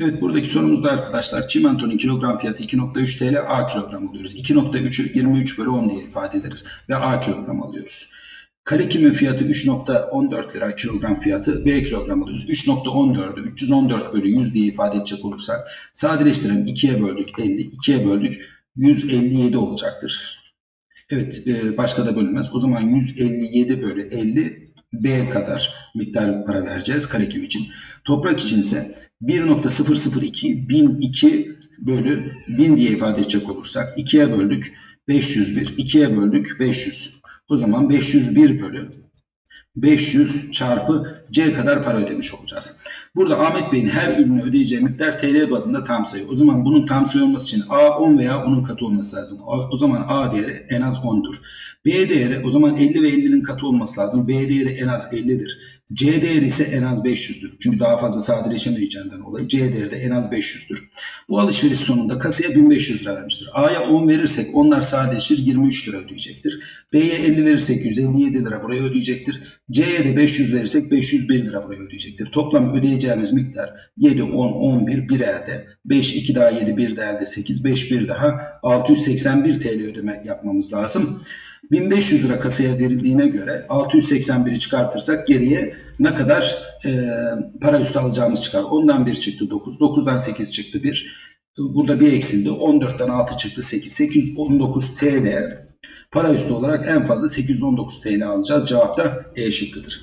Evet buradaki sorumuzda arkadaşlar çimentonun kilogram fiyatı 2.3 TL A kilogram alıyoruz. 2.3'ü 23 bölü 10 diye ifade ederiz ve A kilogram alıyoruz. Kare kimin fiyatı 3.14 lira kilogram fiyatı B kilogram alıyoruz. 3.14'ü 314 bölü 100 diye ifade edecek olursak sadeleştirelim 2'ye böldük 50, 2'ye böldük 157 olacaktır. Evet e, başka da bölünmez. O zaman 157 bölü 50 B kadar miktar para vereceğiz karekim için. Toprak için ise 1.002 1002 bölü 1000 diye ifade edecek olursak 2'ye böldük 501, 2'ye böldük 500. O zaman 501 bölü 500 çarpı C kadar para ödemiş olacağız. Burada Ahmet Bey'in her ürünü ödeyeceği miktar TL bazında tam sayı. O zaman bunun tam sayı olması için A 10 veya onun katı olması lazım. O, zaman A değeri en az 10'dur. B değeri o zaman 50 ve 50'nin katı olması lazım. B değeri en az 50'dir. C değeri ise en az 500'dür. Çünkü daha fazla sadeleşemeyeceğinden dolayı C değeri de en az 500'dür. Bu alışveriş sonunda kasaya 1500 lira vermiştir. A'ya 10 verirsek onlar sadeleşir 23 lira ödeyecektir. B'ye 50 verirsek 157 lira buraya ödeyecektir. C'ye de 500 verirsek 501 lira buraya ödeyecektir. Toplam ödeyeceğimiz miktar 7, 10, 11, 1 elde. 5, 2 daha 7, 1 de elde 8, 5, 1 daha 681 TL ödeme yapmamız lazım. 1500 lira kasaya verildiğine göre 681'i çıkartırsak geriye ne kadar e, para üstü alacağımız çıkar. Ondan 1 çıktı 9, 9'dan 8 çıktı 1. Burada bir eksildi. 14'ten 6 çıktı 8, 819 TL. Para üstü olarak en fazla 819 TL alacağız. Cevap da E şıkkıdır.